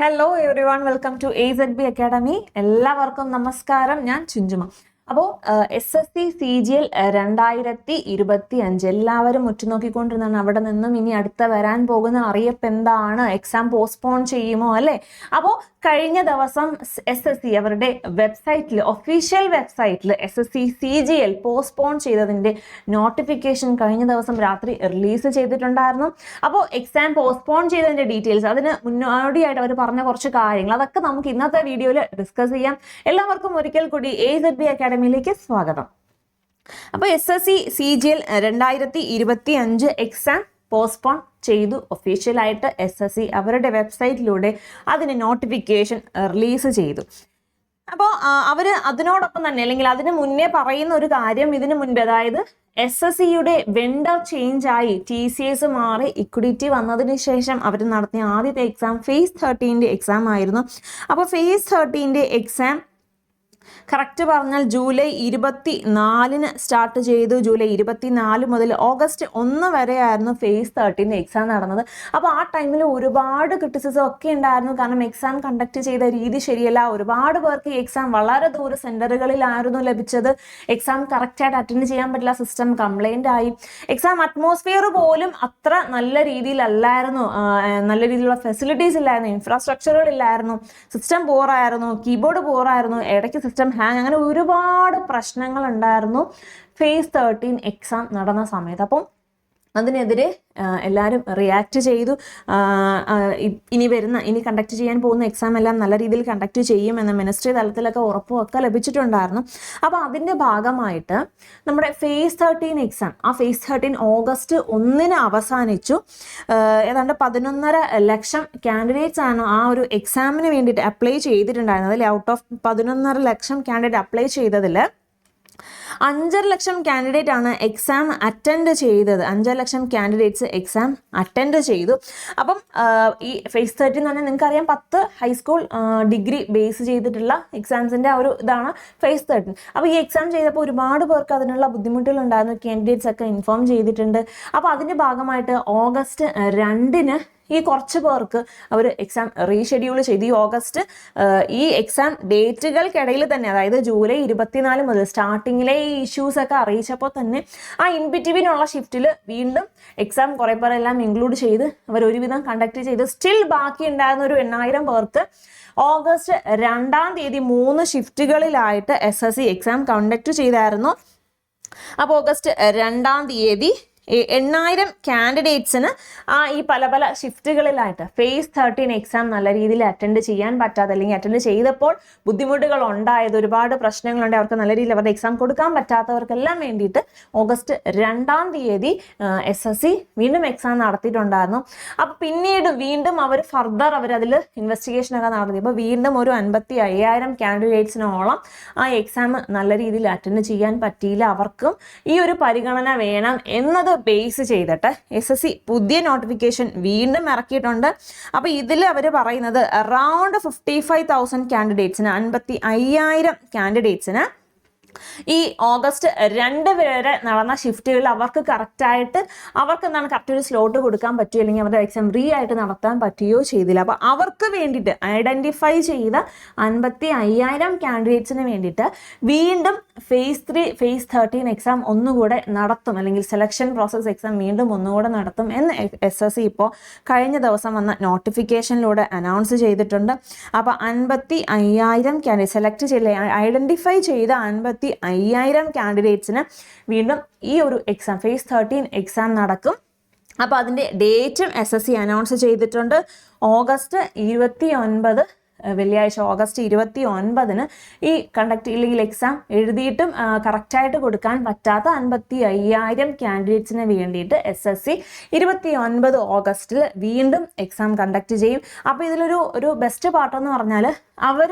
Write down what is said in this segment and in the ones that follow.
Hello everyone welcome to A Z B Academy എല്ലാവർക്കും നമസ്കാരം. ഞാൻ ചുഞ്ചുമ. അപ്പോൾ S S C C G L രണ്ടായിരത്തി ഇരുപത്തി അഞ്ച് എല്ലാവരും ഉറ്റുനോക്കിക്കൊണ്ടിരുന്നാണ് അവിടെ നിന്നും ഇനി അടുത്ത വരാൻ പോകുന്ന അറിയപ്പ് എന്താണ്? എക്സാം പോസ്റ്റ്പോൺ ചെയ്യുമോ അല്ലേ? അപ്പോൾ കഴിഞ്ഞ ദിവസം എസ് എസ് സി അവരുടെ വെബ്സൈറ്റിൽ ഒഫീഷ്യൽ വെബ്സൈറ്റിൽ S S C C G L postpone ചെയ്തതിന്റെ നോട്ടിഫിക്കേഷൻ കഴിഞ്ഞ ദിവസം രാത്രി റിലീസ് ചെയ്തിട്ടുണ്ടായിരുന്നു. അപ്പോൾ എക്സാം പോസ്റ്റ്പോൺ ചെയ്തതിന്റെ ഡീറ്റെയിൽസ് അതിന് മുന്നോടിയായിട്ട് അവർ പറഞ്ഞ കുറച്ച് കാര്യങ്ങൾ അതൊക്കെ നമുക്ക് ഇന്നത്തെ വീഡിയോയിൽ ഡിസ്കസ് ചെയ്യാം. എല്ലാവർക്കും ഒരിക്കൽ കൂടി എ സെഡ് ബി അക്കാഡമിയിലേക്ക് സ്വാഗതം. അപ്പോൾ S S C C G L രണ്ടായിരത്തി ഇരുപത്തി അഞ്ച് എക്സാം പോസ്റ്റ്പോൺ ചെയ്തു ഒഫീഷ്യലായിട്ട് എസ് എസ് സി അവരുടെ വെബ്സൈറ്റിലൂടെ അതിന് നോട്ടിഫിക്കേഷൻ റിലീസ് ചെയ്തു. അപ്പോൾ അവർ അതിനോടൊപ്പം തന്നെ അല്ലെങ്കിൽ അതിന് മുന്നേ പറയുന്ന ഒരു കാര്യം ഇതിനു മുൻപ് അതായത് എസ് എസ് സിയുടെ വെണ്ടർ ചേഞ്ച് ആയി ടി സി എസ് മാറി ഇക്വിഡിറ്റി വന്നതിന് ശേഷം അവർ നടത്തിയ ആദ്യത്തെ എക്സാം ഫേസ് തേർട്ടീന്റെ എക്സാം ആയിരുന്നു. അപ്പോൾ ഫേസ് തേർട്ടീന്റെ എക്സാം കറക്റ്റ് പറഞ്ഞാൽ ജൂലൈ ഇരുപത്തി നാലിന് സ്റ്റാർട്ട് ചെയ്തു. ജൂലൈ ഇരുപത്തി നാല് മുതൽ ഓഗസ്റ്റ് ഒന്ന് വരെയായിരുന്നു ഫേസ് തേർട്ടീന്റെ എക്സാം നടന്നത്. അപ്പോൾ ആ ടൈമിൽ ഒരുപാട് ക്രിറ്റിസിസം ഒക്കെ ഉണ്ടായിരുന്നു. കാരണം എക്സാം കണ്ടക്ട് ചെയ്ത രീതി ശരിയല്ല. ഒരുപാട് പേർക്ക് എക്സാം വളരെ ദൂര സെന്ററുകളിലായിരുന്നു ലഭിച്ചത്. എക്സാം കറക്റ്റായിട്ട് അറ്റൻഡ് ചെയ്യാൻ പറ്റില്ല. സിസ്റ്റം കംപ്ലൈന്റ് ആയി. എക്സാം അറ്റ്മോസ്ഫിയർ പോലും അത്ര നല്ല രീതിയിലല്ലായിരുന്നു. നല്ല രീതിയിലുള്ള ഫെസിലിറ്റീസ് ഇല്ലായിരുന്നു. ഇൻഫ്രാസ്ട്രക്ചറുകൾ ഇല്ലായിരുന്നു സിസ്റ്റം പോറായിരുന്നു കീബോർഡ് പോറായിരുന്നു ഇടയ്ക്ക് സിസ്റ്റം ഹാങ്. അങ്ങനെ ഒരുപാട് പ്രശ്നങ്ങൾ ഉണ്ടായിരുന്നു ഫേസ് തേർട്ടീൻ എക്സാം നടന്ന സമയത്ത്. അപ്പം അതിനെതിരെ എല്ലാവരും റിയാക്ട് ചെയ്തു. ഇനി വരുന്ന ഇനി കണ്ടക്ട് ചെയ്യാൻ പോകുന്ന എക്സാം എല്ലാം നല്ല രീതിയിൽ കണ്ടക്ട് ചെയ്യുമെന്ന് മിനിസ്ട്രി തലത്തിലൊക്കെ ഉറപ്പും ഒക്കെ ലഭിച്ചിട്ടുണ്ടായിരുന്നു. അപ്പോൾ അതിന്റെ ഭാഗമായിട്ട് നമ്മുടെ ഫേസ് തേർട്ടീൻ എക്സാം ആ ഫേസ് തേർട്ടീൻ ഓഗസ്റ്റ് ഒന്നിന് അവസാനിച്ചു. ഏതാണ്ട് പതിനൊന്നര ലക്ഷം കാൻഡിഡേറ്റ്സ് ആണ് ആ ഒരു എക്സാമിന് വേണ്ടിയിട്ട് അപ്ലൈ ചെയ്തിട്ടുണ്ടായിരുന്നത്. അല്ലെ? ഔട്ട് ഓഫ് പതിനൊന്നര ലക്ഷം കാൻഡിഡേറ്റ് അപ്ലൈ ചെയ്തതിൽ അഞ്ചര ലക്ഷം കാൻഡിഡേറ്റ് ആണ് എക്സാം അറ്റൻഡ് ചെയ്തത്. അഞ്ചര ലക്ഷം കാൻഡിഡേറ്റ്സ് എക്സാം അറ്റൻഡ് ചെയ്തു. അപ്പം ഈ ഫേസ് തേർട്ടി എന്ന് പറഞ്ഞാൽ നിങ്ങൾക്കറിയാം പത്ത് ഹൈസ്കൂൾ ഡിഗ്രി ബേസ് ചെയ്തിട്ടുള്ള എക്സാംസിന്റെ ആ ഒരു ഇതാണ് ഫേസ് തേർട്ടീൻ അപ്പോൾ ഈ എക്സാം ചെയ്തപ്പോൾ ഒരുപാട് പേർക്ക് അതിനുള്ള ബുദ്ധിമുട്ടുകൾ ഉണ്ടായിരുന്നു കാൻഡിഡേറ്റ്സ് ഒക്കെ ഇൻഫോം ചെയ്തിട്ടുണ്ട്. അപ്പോൾ അതിന്റെ ഭാഗമായിട്ട് ഓഗസ്റ്റ് രണ്ടിന് ഈ കുറച്ച് പേർക്ക് അവർ എക്സാം റീഷെഡ്യൂൾ ചെയ്തു. ഈ ഓഗസ്റ്റ് ഈ എക്സാം ഡേറ്റുകൾക്കിടയിൽ തന്നെ അതായത് ജൂലൈ ഇരുപത്തിനാല് മുതൽ സ്റ്റാർട്ടിങ്ങിലെ ഈ ഇഷ്യൂസ് ഒക്കെ അറിയിച്ചപ്പോൾ തന്നെ ആ ഇൻ ബിറ്റ്വീനുള്ള ഷിഫ്റ്റിൽ വീണ്ടും എക്സാം കുറേ പേർ എല്ലാം ഇൻക്ലൂഡ് ചെയ്ത് അവർ ഒരുവിധം കണ്ടക്ട് ചെയ്ത്. സ്റ്റിൽ ബാക്കി ഉണ്ടായിരുന്ന ഒരു എണ്ണായിരം പേർക്ക് ഓഗസ്റ്റ് രണ്ടാം തീയതി മൂന്ന് ഷിഫ്റ്റുകളിലായിട്ട് S S C exam conduct ചെയ്തായിരുന്നു. അപ്പോൾ ഓഗസ്റ്റ് രണ്ടാം തീയതി എണ്ണായിരം കാൻഡിഡേറ്റ്സിന് ആ ഈ പല പല ഷിഫ്റ്റുകളിലായിട്ട് ഫേസ് തേർട്ടീൻ എക്സാം നല്ല രീതിയിൽ അറ്റൻഡ് ചെയ്യാൻ പറ്റാതെ അല്ലെങ്കിൽ അറ്റൻഡ് ചെയ്തപ്പോൾ ബുദ്ധിമുട്ടുകൾ ഉണ്ടായത് ഒരുപാട് പ്രശ്നങ്ങളുണ്ട് അവർക്ക് നല്ല രീതിയിൽ അവരുടെ എക്സാം കൊടുക്കാൻ പറ്റാത്തവർക്കെല്ലാം വേണ്ടിയിട്ട് ഓഗസ്റ്റ് രണ്ടാം തീയതി എസ് എസ് സി വീണ്ടും എക്സാം നടത്തിയിട്ടുണ്ടായിരുന്നു. അപ്പോൾ പിന്നീട് വീണ്ടും അവർ ഫർദർ അവർ അതിൽ ഇൻവെസ്റ്റിഗേഷൻ ഒക്കെ നടത്തി. അപ്പോൾ വീണ്ടും ഒരു അൻപത്തി അയ്യായിരം കാൻഡിഡേറ്റ്സിനോളം ആ എക്സാം നല്ല രീതിയിൽ അറ്റൻഡ് ചെയ്യാൻ പറ്റിയില്ല. അവർക്കും ഈ ഒരു പരിഗണന വേണം എന്നത് ബേസ് ചെയ്തിട്ട് എസ് എസ് സി പുതിയ നോട്ടിഫിക്കേഷൻ വീണ്ടും ഇറക്കിയിട്ടുണ്ട്. അപ്പോൾ ഇതിൽ അവർ പറയുന്നത് അറൗണ്ട് ഫിഫ്റ്റി ഫൈവ് തൗസൻഡ് കാൻഡിഡേറ്റ്സിന് അൻപത്തി അയ്യായിരം കാൻഡിഡേറ്റ്സിന് ഈ ഓഗസ്റ്റ് രണ്ട് വരെ നടന്ന ഷിഫ്റ്റുകളിൽ അവർക്ക് കറക്റ്റായിട്ട് അവർക്ക് എന്താണ് കറക്റ്റ് ഒരു സ്ലോട്ട് കൊടുക്കാൻ പറ്റുമോ അല്ലെങ്കിൽ അവരുടെ എക്സാം റീ ആയിട്ട് നടത്താൻ പറ്റുകയോ ചെയ്തില്ല. അപ്പോൾ അവർക്ക് വേണ്ടിയിട്ട് ഐഡന്റിഫൈ ചെയ്ത അൻപത്തി അയ്യായിരം കാൻഡിഡേറ്റ്സിന് വേണ്ടിയിട്ട് വീണ്ടും phase three phase thirteen exam ഒന്നുകൂടെ നടത്തും. അല്ലെങ്കിൽ സെലക്ഷൻ പ്രോസസ് എക്സാം വീണ്ടും ഒന്നുകൂടെ നടത്തും എന്ന് എസ് എസ് സി ഇപ്പോൾ കഴിഞ്ഞ ദിവസം വന്ന നോട്ടിഫിക്കേഷനിലൂടെ അനൗൺസ് ചെയ്തിട്ടുണ്ട്. അപ്പോൾ അൻപത്തി അയ്യായിരം കാൻഡിഡേറ്റ് സെലക്ട് ചെയ്ത ഐഡന്റിഫൈ ചെയ്ത അൻപത്തി അയ്യായിരം കാൻഡിഡേറ്റ്സിന് വീണ്ടും ഈ ഒരു എക്സാം ഫേസ് തേർട്ടീൻ എക്സാം നടക്കും. അപ്പോൾ അതിന്റെ ഡേറ്റും എസ് എസ് സി അനൗൺസ് ചെയ്തിട്ടുണ്ട്. ഓഗസ്റ്റ് ഇരുപത്തി ഒൻപത് വെള്ളിയാഴ്ച ഓഗസ്റ്റ് ഇരുപത്തി ഒൻപതിന് ഈ കണ്ടക്ട് ഇല്ലെങ്കിൽ എക്സാം എഴുതിയിട്ടും കറക്റ്റായിട്ട് കൊടുക്കാൻ പറ്റാത്ത അൻപത്തി അയ്യായിരം കാൻഡിഡേറ്റ്സിന് വേണ്ടിയിട്ട് എസ് എസ് സി ഇരുപത്തി ഒൻപത് ഓഗസ്റ്റിൽ വീണ്ടും എക്സാം കണ്ടക്ട് ചെയ്യും. അപ്പോൾ ഇതിലൊരു ഒരു ബെസ്റ്റ് പാർട്ടെന്ന് പറഞ്ഞാൽ അവർ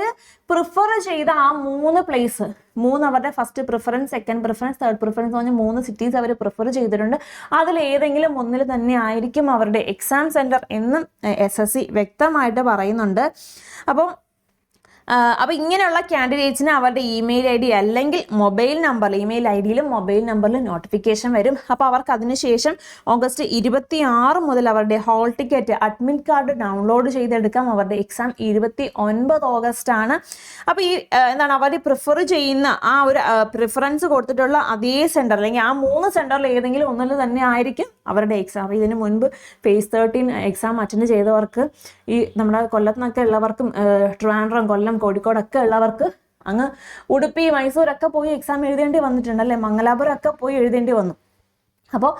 പ്രിഫർ ചെയ്ത ആ മൂന്ന് പ്ലേസ് മൂന്ന് അവരുടെ first preference second preference third preference എന്ന് പറഞ്ഞ മൂന്ന് സിറ്റീസ് അവർ പ്രിഫർ ചെയ്തിട്ടുണ്ട്. അതിൽ ഏതെങ്കിലും ഒന്നിൽ തന്നെ ആയിരിക്കും അവരുടെ എക്സാം സെന്റർ എന്നും എസ് എസ് സി വ്യക്തമായിട്ട് പറയുന്നുണ്ട്. അപ്പം അപ്പോൾ ഇങ്ങനെയുള്ള കാൻഡിഡേറ്റ്സിന് അവരുടെ ഇമെയിൽ ഐ ഡി അല്ലെങ്കിൽ മൊബൈൽ നമ്പറിൽ ഇമെയിൽ ഐ ഡിയിലും മൊബൈൽ നമ്പറിലും നോട്ടിഫിക്കേഷൻ വരും. അപ്പോൾ അവർക്ക് അതിനുശേഷം ഓഗസ്റ്റ് ഇരുപത്തി ആറ് മുതൽ അവരുടെ hall ticket admit card download ചെയ്തെടുക്കാം. അവരുടെ എക്സാം ഇരുപത്തി ഒൻപത് ഓഗസ്റ്റ് ആണ്. അപ്പോൾ ഈ എന്താണ് അവർ പ്രിഫർ ചെയ്യുന്ന ആ ഒരു പ്രിഫറൻസ് കൊടുത്തിട്ടുള്ള അതേ സെന്റർ അല്ലെങ്കിൽ ആ മൂന്ന് സെന്ററിൽ ഏതെങ്കിലും ഒന്നിൽ തന്നെ ആയിരിക്കും അവരുടെ എക്സാം ഇതിന് മുൻപ് ഫേസ് തേർട്ടീൻ എക്സാം അറ്റൻഡ് ചെയ്തവർക്ക് ഈ നമ്മുടെ കൊല്ലത്തുനിന്നൊക്കെ ഉള്ളവർക്കും ട്രിവാൻഡ്രം കൊല്ലം കോഴിക്കോടൊക്കെ ഉള്ളവർക്ക് അങ്ങ് ഉടുപ്പി മൈസൂരൊക്കെ പോയി എക്സാം എഴുതേണ്ടി വന്നിട്ടുണ്ട് അല്ലേ മംഗലാപുരം ഒക്കെ പോയി എഴുതേണ്ടി വന്നു. അപ്പോൾ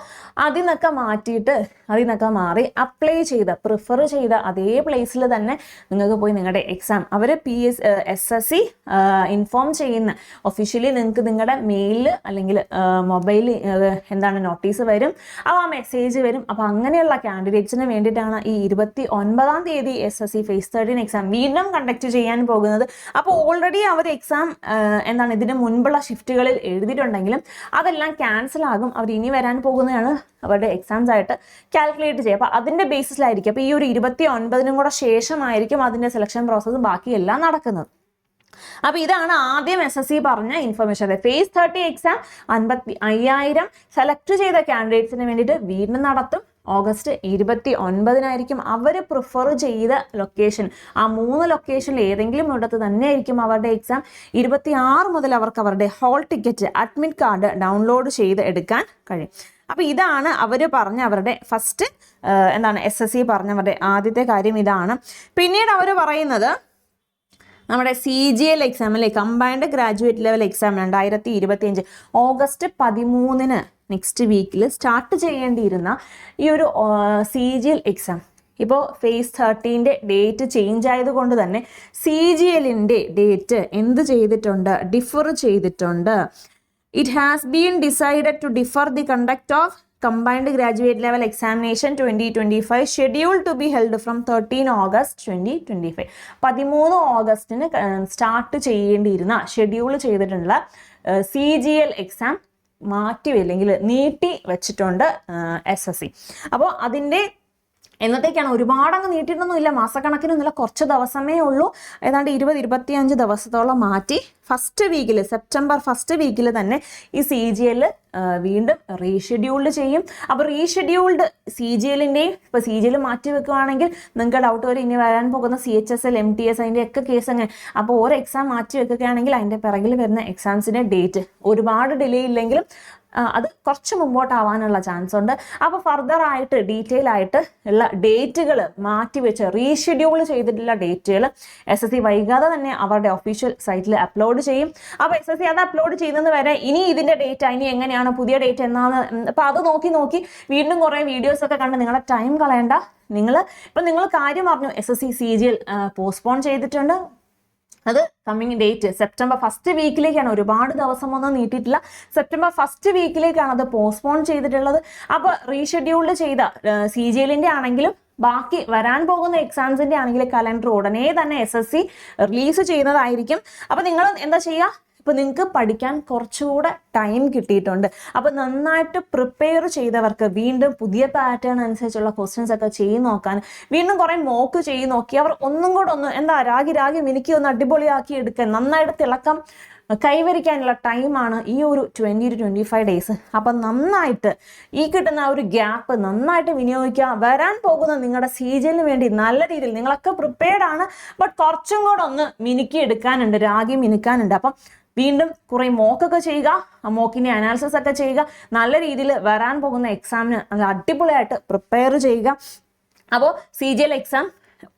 അതിൽ നിന്നൊക്കെ മാറ്റിയിട്ട് അതിൽ നിന്നൊക്കെ മാറി അപ്ലൈ ചെയ്ത പ്രിഫർ ചെയ്ത അതേ പ്ലേസിൽ തന്നെ നിങ്ങൾക്ക് പോയി നിങ്ങളുടെ എക്സാം അവർ P S S S C inform ചെയ്യുന്ന ഒഫീഷ്യലി നിങ്ങൾക്ക് നിങ്ങളുടെ മെയിലിൽ അല്ലെങ്കിൽ മൊബൈലിൽ എന്താണ് നോട്ടീസ് വരും. അപ്പോൾ ആ മെസ്സേജ് വരും. അപ്പോൾ അങ്ങനെയുള്ള കാൻഡിഡേറ്റ്സിന് വേണ്ടിയിട്ടാണ് ഈ ഇരുപത്തി ഒൻപതാം തീയതി S S C phase thirteen exam വീണ്ടും കണ്ടക്ട് ചെയ്യാൻ പോകുന്നത്. അപ്പോൾ ഓൾറെഡി അവർ എക്സാം എന്താണ് ഇതിന് മുൻപുള്ള ഷിഫ്റ്റുകളിൽ എഴുതിയിട്ടുണ്ടെങ്കിലും അതെല്ലാം ക്യാൻസൽ ആകും. അവർ ഇനി വരാൻ പോകുന്നതാണ് അവരുടെ എക്സാംസ് ആയിട്ട് കാൽക്കുലേറ്റ് ചെയ്യുക. അപ്പോൾ അതിന്റെ ബേസിസിലായിരിക്കും അപ്പോൾ ഈ ഒരു ഇരുപത്തി ഒൻപതിനും കൂടെ ശേഷമായിരിക്കും അതിന്റെ സെലക്ഷൻ പ്രോസസ്സ് ബാക്കിയെല്ലാം നടക്കുന്നത്. അപ്പോൾ ഇതാണ് ആദ്യം എസ് എസ് സി പറഞ്ഞ ഇൻഫർമേഷൻ അതെ ഫേസ് തേർട്ടി എക്സാം അൻപത്തി അയ്യായിരം സെലക്ട് ചെയ്ത കാൻഡിഡേറ്റ്സിന് വേണ്ടിയിട്ട് വീണ്ടും നടത്തും. ഓഗസ്റ്റ് ഇരുപത്തി ഒൻപതിനായിരിക്കും അവർ പ്രിഫർ ചെയ്ത ലൊക്കേഷൻ ആ മൂന്ന് ലൊക്കേഷനിൽ ഏതെങ്കിലും ഇടത്ത് തന്നെയായിരിക്കും അവരുടെ എക്സാം ഇരുപത്തി ആറ് മുതൽ അവർക്ക് അവരുടെ hall ticket admit card download ചെയ്ത് എടുക്കാൻ കഴിയും. അപ്പോൾ ഇതാണ് അവർ പറഞ്ഞ അവരുടെ ഫസ്റ്റ് എന്താണ് എസ് എസ് സി പറഞ്ഞവരുടെ ആദ്യത്തെ കാര്യം ഇതാണ്. പിന്നീട് അവർ പറയുന്നത് നമ്മുടെ സി ജി എൽ എക്സാം അല്ലേ കമ്പൈൻഡ് ഗ്രാജുവേറ്റ് ലെവൽ എക്സാം രണ്ടായിരത്തി ഇരുപത്തി അഞ്ച് ഓഗസ്റ്റ് പതിമൂന്നിന് നെക്സ്റ്റ് വീക്കിൽ സ്റ്റാർട്ട് ചെയ്യേണ്ടിയിരുന്ന ഈ ഒരു സി ജി എൽ എക്സാം ഇപ്പോൾ ഫേസ് തേർട്ടീന്റെ ഡേറ്റ് ചേഞ്ച് ആയതുകൊണ്ട് തന്നെ സി ജി എല്ലിന്റെ ഡേറ്റ് എന്ത് ചെയ്തിട്ടുണ്ട്? ഡിഫർ ചെയ്തിട്ടുണ്ട്. It has been decided to defer the conduct of combined graduate level examination twenty twenty five schedule to be held from thirteen August twenty twenty five പതിമൂന്ന് ഓഗസ്റ്റിന് start ചെയ്യേണ്ടിയിരുന്ന schedule ചെയ്തിട്ടുള്ള C G L exam മാറ്റി അല്ലെങ്കിൽ നീട്ടി വെച്ചിട്ടുണ്ട് S S C അപ്പോൾ അതിന്റെ എന്നത്തേക്കാണ്? ഒരുപാട് അങ്ങ് നീട്ടിയിട്ടൊന്നുമില്ല മാസക്കണക്കിനൊന്നുമില്ല കുറച്ച് ദിവസമേ ഉള്ളൂ. ഏതാണ്ട് ഇരുപത് ഇരുപത്തിയഞ്ച് ദിവസത്തോളം മാറ്റി ഫസ്റ്റ് വീക്കിൽ സെപ്റ്റംബർ ഫസ്റ്റ് വീക്കിൽ തന്നെ ഈ സി ജി എൽ വീണ്ടും റീഷെഡ്യൂൾഡ് ചെയ്യും. അപ്പോൾ റീഷെഡ്യൂൾഡ് സി ജി എല്ലിന്റെയും ഇപ്പോൾ സി ജി എൽ മാറ്റി വെക്കുകയാണെങ്കിൽ നിങ്ങൾക്ക് ഡൗട്ട് വരും ഇനി വരാൻ പോകുന്ന C H S L M T S അതിന്റെ ഒക്കെ കേസ് അങ്ങനെ അപ്പോൾ ഓരോ എക്സാം മാറ്റി വെക്കുകയാണെങ്കിൽ അതിന്റെ പിറകിൽ വരുന്ന എക്സാംസിന്റെ ഡേറ്റ് ഒരുപാട് ഡിലേ ഇല്ലെങ്കിലും അത് കുറച്ച് മുമ്പോട്ടാവാനുള്ള ചാൻസ് ഉണ്ട്. അപ്പോൾ ഫർദർ ആയിട്ട് ഡീറ്റെയിൽ ആയിട്ട് ഉള്ള ഡേറ്റുകൾ മാറ്റി വെച്ച് റീഷെഡ്യൂൾ ചെയ്തിട്ടുള്ള ഡേറ്റുകൾ എസ് എസ് സി വൈകാതെ തന്നെ അവരുടെ ഒഫീഷ്യൽ സൈറ്റിൽ അപ്ലോഡ് ചെയ്യും. അപ്പോൾ എസ് എസ് സി അത് അപ്ലോഡ് ചെയ്യുന്നത് വരെ ഇനി ഇതിന്റെ ഡേറ്റ് ഇനി എങ്ങനെയാണ് പുതിയ ഡേറ്റ് എന്നാണ്. അപ്പോൾ അത് നോക്കി നോക്കി വീണ്ടും കുറേ വീഡിയോസ് ഒക്കെ കണ്ട് നിങ്ങളുടെ ടൈം കളയണ്ട. നിങ്ങൾ ഇപ്പം നിങ്ങൾ കാര്യം പറഞ്ഞു S S C C G L postpone ചെയ്തിട്ടുണ്ട്. അത് കമ്മിങ് ഡേറ്റ് സെപ്റ്റംബർ ഫസ്റ്റ് വീക്കിലേക്കാണ് ഒരുപാട് ദിവസം ഒന്നും നീട്ടിയിട്ടില്ല. സെപ്റ്റംബർ ഫസ്റ്റ് വീക്കിലേക്കാണ് അത് പോസ്റ്റ്പോൺ ചെയ്തിട്ടുള്ളത്. അപ്പോൾ റീഷെഡ്യൂൾഡ് ചെയ്ത സി ജി എല്ലിന്റെ ആണെങ്കിലും ബാക്കി വരാൻ പോകുന്ന എക്സാംസിന്റെ ആണെങ്കിൽ കലണ്ടർ ഉടനെ തന്നെ എസ് എസ് സി റിലീസ് ചെയ്യുന്നതായിരിക്കും. അപ്പോൾ നിങ്ങൾ എന്താ ചെയ്യുക? ഇപ്പോൾ നിങ്ങൾക്ക് പഠിക്കാൻ കുറച്ചുകൂടെ ടൈം കിട്ടിയിട്ടുണ്ട്. അപ്പോൾ നന്നായിട്ട് പ്രിപ്പയർ ചെയ്തവർക്ക് വീണ്ടും പുതിയ പാറ്റേൺ അനുസരിച്ചുള്ള ക്വസ്റ്റ്യൻസ് ഒക്കെ ചെയ്ത് നോക്കാൻ വീണ്ടും കുറേ മോക്ക് ചെയ്ത് നോക്കി അവർ ഒന്നും കൂടെ ഒന്ന് എന്താ രാഗി രാഗി മിനുക്കി ഒന്ന് അടിപൊളിയാക്കി എടുക്കാൻ നന്നായിട്ട് തിളക്കം കൈവരിക്കാനുള്ള ടൈമാണ് ഈ ഒരു twenty two twenty five days അപ്പം നന്നായിട്ട് ഈ കിട്ടുന്ന ഒരു ഗ്യാപ്പ് നന്നായിട്ട് വിനിയോഗിക്കുക വരാൻ പോകുന്ന നിങ്ങളുടെ സീജലിന് വേണ്ടി നല്ല രീതിയിൽ നിങ്ങളൊക്കെ പ്രിപ്പയർഡ് ആണ് ബട്ട് കുറച്ചും കൂടെ ഒന്ന് മിനുക്കി എടുക്കാനുണ്ട് രാഗി മിനുക്കാനുണ്ട്. അപ്പം വീണ്ടും കുറെ മോക്കൊക്കെ ചെയ്യുക ആ മോക്കിന്റെ അനാലിസിസ് ഒക്കെ ചെയ്യുക നല്ല രീതിയിൽ വരാൻ പോകുന്ന എക്സാമിന് നല്ല അടിപൊളിയായിട്ട് പ്രിപ്പയർ ചെയ്യുക. അപ്പോൾ C G L exam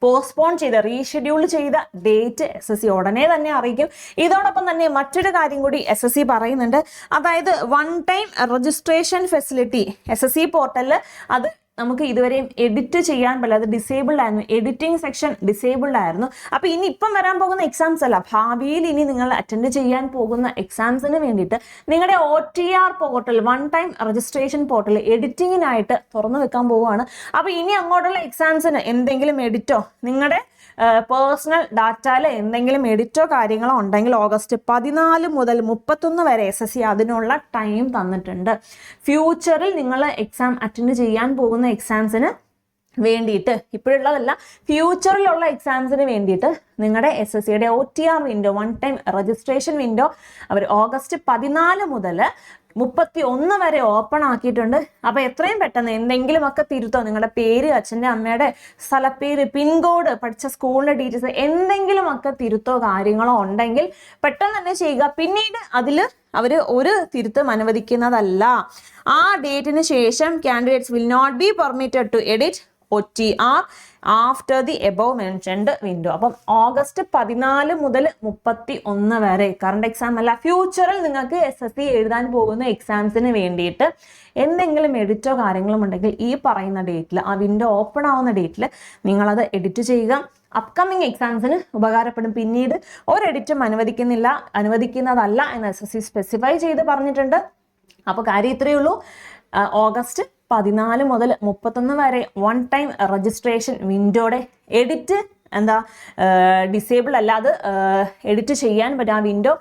postpone ചെയ്ത റീഷെഡ്യൂൾ ചെയ്ത ഡേറ്റ് എസ് എസ് സി ഉടനെ തന്നെ അറിയിക്കും. ഇതോടൊപ്പം തന്നെ മറ്റൊരു കാര്യം കൂടി എസ് എസ് സി പറയുന്നുണ്ട്. അതായത് one time registration facility S S C പോർട്ടലിൽ അത് നമുക്ക് ഇതുവരെയും എഡിറ്റ് ചെയ്യാൻ പറ്റാതെ ഡിസേബിൾഡ് ആയിരുന്നു. എഡിറ്റിംഗ് സെക്ഷൻ ഡിസേബിൾഡ് ആയിരുന്നു. അപ്പോൾ ഇനി ഇപ്പം വരാൻ പോകുന്ന എക്സാംസ് അല്ല. ഭാവിയിൽ ഇനി നിങ്ങൾ അറ്റൻഡ് ചെയ്യാൻ പോകുന്ന എക്സാംസിന് വേണ്ടിയിട്ട് നിങ്ങളുടെ O T R portal one time registration portal എഡിറ്റിങ്ങിനായിട്ട് തുറന്നു വെക്കാൻ പോവുകയാണ്. അപ്പോൾ ഇനി അങ്ങോട്ടുള്ള എക്സാംസിന് എന്തെങ്കിലും എഡിറ്റോ നിങ്ങളുടെ പേഴ്സണൽ ഡാറ്റയിൽ എന്തെങ്കിലും എഡിറ്റോ കാര്യങ്ങളോ ഉണ്ടെങ്കിൽ ഓഗസ്റ്റ് പതിനാല് മുതൽ മുപ്പത്തൊന്ന് വരെ എസ് എസ് സി അതിനുള്ള ടൈം തന്നിട്ടുണ്ട്. ഫ്യൂച്ചറിൽ നിങ്ങൾ എക്സാം അറ്റൻഡ് ചെയ്യാൻ പോകുന്ന എക്സാംസിന് വേണ്ടിയിട്ട് ഇപ്പോഴുള്ളതല്ല ഫ്യൂച്ചറിലുള്ള എക്സാംസിന് വേണ്ടിയിട്ട് നിങ്ങളുടെ എസ് എസ് സിയുടെ O T R window one time registration window അവർ ഓഗസ്റ്റ് പതിനാല് മുതൽ മുപ്പത്തി ഒന്ന് വരെ ഓപ്പൺ ആക്കിയിട്ടുണ്ട്. അപ്പോൾ എത്രയും പെട്ടെന്ന് എന്തെങ്കിലും ഒക്കെ തിരുത്തോ. നിങ്ങളുടെ പേര് അച്ഛന്റെ അമ്മയുടെ സ്ഥലപ്പേര് പിൻകോഡ് പഠിച്ച സ്കൂളിന്റെ ഡീറ്റെയിൽസ് എന്തെങ്കിലും ഒക്കെ തിരുത്തോ കാര്യങ്ങളോ ഉണ്ടെങ്കിൽ പെട്ടെന്ന് തന്നെ ചെയ്യുക. പിന്നീട് അതിൽ അവർ ഒരു തിരുത്തും അനുവദിക്കുന്നതല്ല. ആ ഡേറ്റിന് ശേഷം candidates will not be permitted to edit O T R after the above mentioned window അപ്പം ഓഗസ്റ്റ് പതിനാല് മുതൽ മുപ്പത്തി ഒന്ന് വരെ കറണ്ട് എക്സാം അല്ല ഫ്യൂച്ചറിൽ നിങ്ങൾക്ക് എസ് എസ് സി എഴുതാൻ പോകുന്ന എക്സാംസിന് വേണ്ടിയിട്ട് എന്തെങ്കിലും എഡിറ്റോ കാര്യങ്ങളും ഉണ്ടെങ്കിൽ ഈ പറയുന്ന ഡേറ്റിൽ ആ വിൻഡോ ഓപ്പൺ ആവുന്ന ഡേറ്റിൽ നിങ്ങളത് എഡിറ്റ് ചെയ്യുക. അപ്കമിങ് എക്സാംസിന് ഉപകാരപ്പെടും. പിന്നീട് ഒരു എഡിറ്റും അനുവദിക്കുന്നില്ല. അനുവദിക്കുന്നതല്ല എന്ന് എസ് എസ് സി സ്പെസിഫൈ ചെയ്ത് പറഞ്ഞിട്ടുണ്ട്. അപ്പോൾ കാര്യം ഇത്രയേ ഉള്ളൂ. ഓഗസ്റ്റ് പതിനാല് മുതൽ മുപ്പത്തൊന്ന് വരെ വൺ ടൈം രജിസ്ട്രേഷൻ വിൻഡോയുടെ എഡിറ്റ് എന്താ ഡിസേബിൾ അല്ലാതെ എഡിറ്റ് ചെയ്യാൻ പറ്റും. ആ വിൻഡോ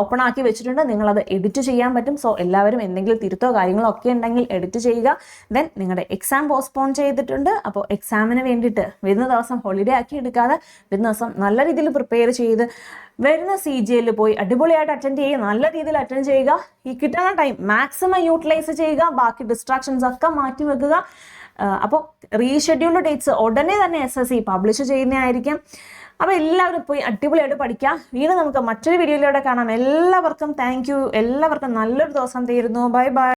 ഓപ്പൺ ആക്കി വെച്ചിട്ടുണ്ട്. നിങ്ങളത് എഡിറ്റ് ചെയ്യാൻ പറ്റും. സോ എല്ലാവരും എന്തെങ്കിലും തിരുത്തോ കാര്യങ്ങളോ ഒക്കെ ഉണ്ടെങ്കിൽ എഡിറ്റ് ചെയ്യുക. ദെൻ നിങ്ങളുടെ എക്സാം പോസ്റ്റ്പോൺ ചെയ്തിട്ടുണ്ട്. അപ്പോൾ എക്സാമിന് വേണ്ടിയിട്ട് വരുന്ന ദിവസം ഹോളിഡേ ആക്കി എടുക്കാതെ വരുന്ന ദിവസം നല്ല രീതിയിൽ പ്രിപ്പയർ ചെയ്ത് വരുന്ന സി ജി എല്ലിൽ പോയി അടിപൊളിയായിട്ട് അറ്റൻഡ് ചെയ്യുക നല്ല രീതിയിൽ അറ്റൻഡ് ചെയ്യുക. ഈ കിട്ടുന്ന ടൈം മാക്സിമം യൂട്ടിലൈസ് ചെയ്യുക ബാക്കി ഡിസ്ട്രാക്ഷൻസ് ഒക്കെ മാറ്റി വെക്കുക. അപ്പോൾ റീഷെഡ്യൂൾഡ് ഡേറ്റ്സ് ഉടനെ തന്നെ എസ് എസ് സി പബ്ലിഷ് ചെയ്യുന്നതായിരിക്കും അപ്പോൾ എല്ലാവരും പോയി അടിപൊളിയായിട്ട് പഠിക്കാം വീണ്ടും നമുക്ക് മറ്റൊരു വീഡിയോയിലൂടെ കാണാം. എല്ലാവർക്കും താങ്ക് എല്ലാവർക്കും നല്ലൊരു ദിവസം തീരുന്നു. Bye bye